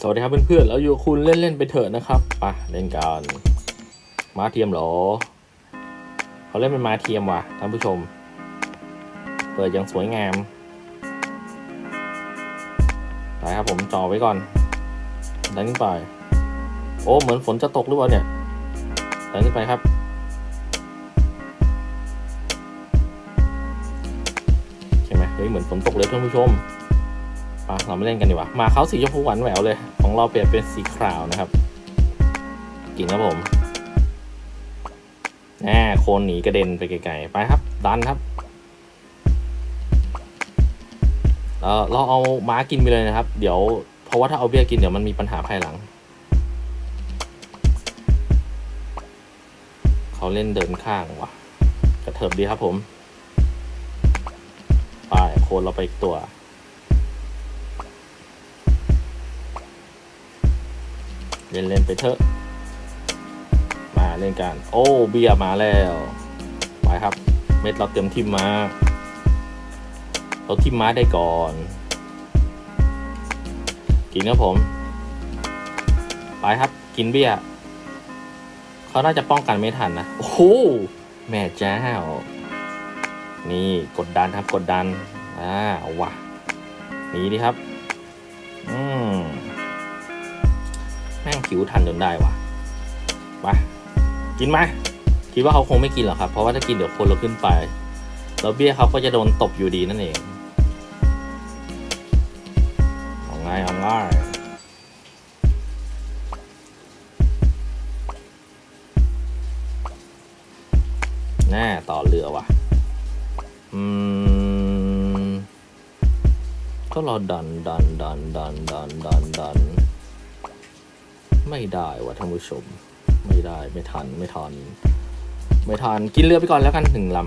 สวัสดีครับเพื่อนๆแล้วอยู่คุณเล่นๆไปเถอะนะครับไปเล่นกันมาเทียมเหรอเขาเล่นเป็นมาเทียมว่ะท่านผู้ชม เปิดอย่างสวยงามไปครับผมจอไว้ก่อนดันขึ้นไปโอ้เหมือนฝนจะตกหรือเปล่าเนี่ยดันขึ้นไปครับใช่ไหมเฮ้ยเหมือนฝนตกเลยท่านผู้ชม ปะเราไม่เล่นกันดีกว่ามาเขาสีชมพูหวานแหววเลย ของเราเปลี่ยนเป็นสีขาวนะครับ กินครับผมแหมโคนหนีกระเด็นไปไกลๆไปครับ ดันครับเออเราเอาม้ากินไปเลยนะครับ เดี๋ยวเพราะว่าถ้าเอาเบี้ยกินเดี๋ยวมันมีปัญหาภายหลัง เขาเล่นเดินข้างว่ะกระเถิบดีครับผม ไปโคนเราไปอีกตัว เล่นเล่นๆไปเถอะ มาเล่นกัน โอ้เบียมาแล้ว ไปครับ เม็ดเราเตรียมทิมมาเราทิมมาได้ก่อน กินครับผม ไปครับ กินเบียเขาน่าจะป้องกันไม่ทันนะ โอ้โหแม่เจ้า นี่กดดันครับกดดัน อ่าเอาวะหนีดีครับ อืม ผิวทันจนได้วะไปกินไหมคิดว่าเขาคงไม่กินหรอกครับ เพราะว่าถ้ากินเดี๋ยวคนเราขึ้นไป แล้วเบี้ยเขาก็จะโดนตบอยู่ดีนั่นเองเอาง่ายเอาง่ายแน่ต่อเรือว่ะ อืม ก็รอดันดันดันดันดันดันดัน ไม่ได้ว่ะท่านผู้ชม ไม่ได้ไม่ทันไม่ทัน ไม่ทันกินเรือไปก่อนแล้วกันหนึ่งลำ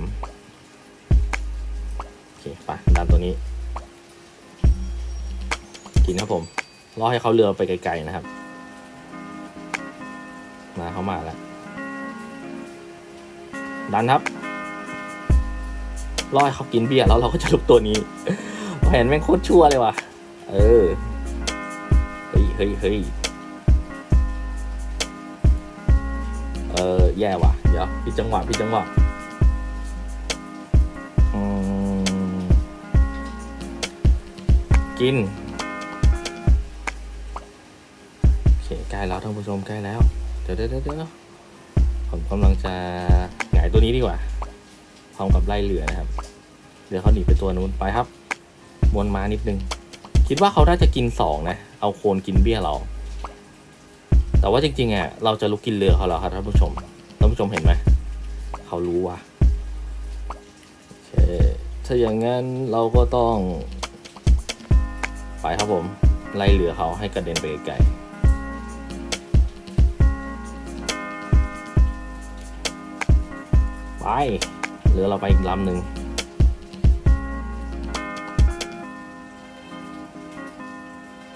โอเคไปดันตัวนี้ กินครับผมรอให้เขาเรือไปไกลๆนะครับ มาเขามาแล้วดันครับรอให้เขากินเบียร์แล้วเราก็จะลุกตัวนี้แผนแม่งโคตรชั่วเลยว่ะ เออ เฮ้ยเฮ้ยเฮ้ย แย่ว่ะ เดี๋ยวพี่จังหวะพี่จังหวะอืมกิน โอเคใกล้แล้วท่านผู้ชมใกล้แล้ว เดี๋ยวเดี๋ยวเดี๋ยวผมกำลังจะหงายตัวนี้ดีกว่าพร้อมกับไล่เหลือนะครับ เดี๋ยวเขาหนีไปตัวนู้นไปครับมวนมานิดนึง คิดว่าเขาน่าจะกินสองนะ เอาโคนกินเบี้ยเรา แต่ว่าจริงๆอะเราจะลุกกินเรือเขาแล้วครับท่านผู้ชมานผู้ชมเห็นไหม เขารู้ว่ะโอเคถ้าอย่างนั้นเราก็ต้อง ไปครับผม ไล่เรือเขาให้กระเด็นไปไกลไปเรือเราไปอีกลำหนึ่ง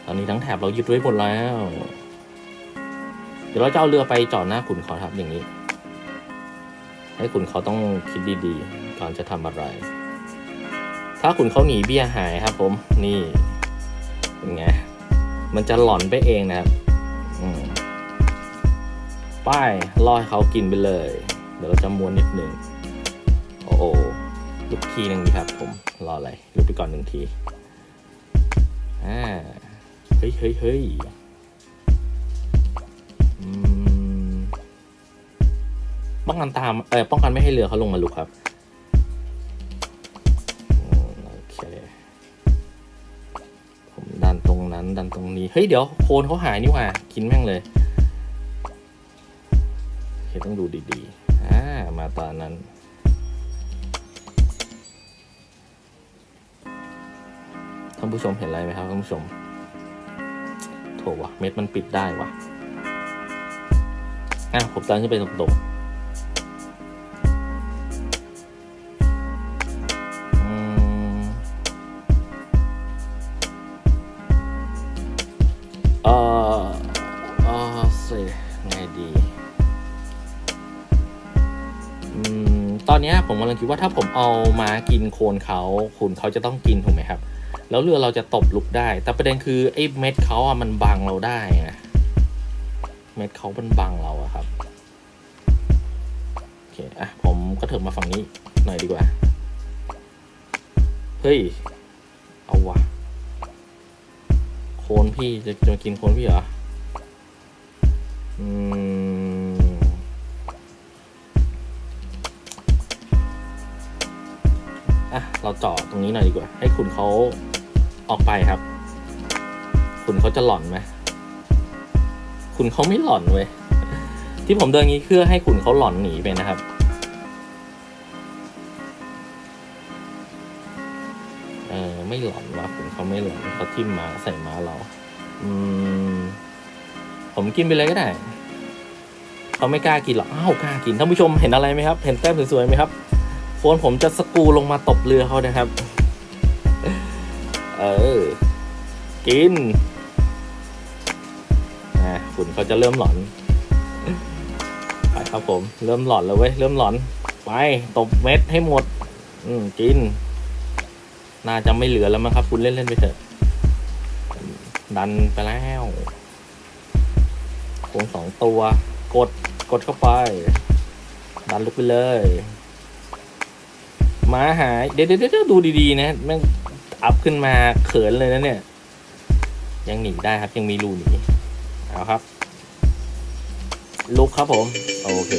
ตอนนี้ทั้งแถบเรายึดไว้หมดแล้ว เดี๋ยวเราจะเอาเรือไปจอดหน้าขุนเขาครับอย่างนี้ ให้ขุนเขาต้องคิดดีๆก่อนจะทำอะไร ถ้าขุนเขาหนีเบี้ยหายครับ ผมนี่เป็นไงมันจะหลอนไปเองนะครับป้ายล่อให้เขากินไปเลย เดี๋ยวเราจะม้วนนิดหนึ่งโอ้โหลุกทีหนึ่งดีครับ ผมรออะไรลุกไปก่อนหนึ่งทีอ่าเฮ้ยเฮ้ยเฮ้ยอืม ป้องกันตามเออป้องกันไม่ให้เรือเขาลงมาลุกครับโอเคผมดันตรงนั้นดันตรงนี้ เฮ้ย เดี๋ยวโคนเขาหายนี่หว่า กินแม่งเลยโอเคต้องดูดีๆอ่ามาตอนนั้นท่านผู้ชมเห็นอะไรไหมครับท่านผู้ชมโถวะเม็ดมันปิดได้วะอะผมดันขึ้นไปตรงๆ ตอนนี้ผมกำลังคิดว่าถ้าผมเอามากินโคนเขาคุณเขาจะต้องกินถูกไหมครับ แล้วเรือเราจะตบลุกได้ แต่ประเด็นคือไอ้เม็ดเขาอะมันบังเราได้ไงเม็ดเขามันบังเราอะครับโอเคอะผมก็เถิบมาฝั่งนี้หน่อยดีกว่า เฮ้ย เอาวะโคนพี่จะจะกินโคนพี่เหรอ อืม เจาะตรงนี้หน่อยดีกว่า ให้คุณเขาออกไปครับ คุณเขาจะหล่อนไหมคุณเขาไม่หล่อนเว้ยที่ผมเดินงี้เพื่อให้คุณเขาหล่อนหนีไปนะครับเออไม่หล่อนว่ะผมเขาไม่หล่อนเขาทิ่มมาใส่ม้าเรา อืม ผมกินไปเลยก็ได้เขาไม่กล้ากินหรอกอ้าวกล้ากินท่านผู้ชมเห็นอะไรไหมครับ เห็นแต้มสวยๆไหมครับ โฟนผมจะสกูลงมาตบเรือเขานะครับ เออ กินอะคุณเขาจะเริ่มหลอน ไปครับผม เริ่มหลอนแล้วเว้ย เริ่มหลอน ไปตบเม็ดให้หมด อืมกิน น่าจะไม่เหลือแล้วมั้งครับ คุณเล่นเล่นๆไปเถอะ ดันไปแล้ววงสองตัว กด กดเข้าไป ดันลุกไปเลย ม้าหาย เดี๋ยวเดี๋ยวดูดีๆ นะแม่งอัพขึ้นมาเขินเลยนะเนี่ย ยังหนีได้ครับยังมีรูหนีเอาครับ ลุกครับผม โอเค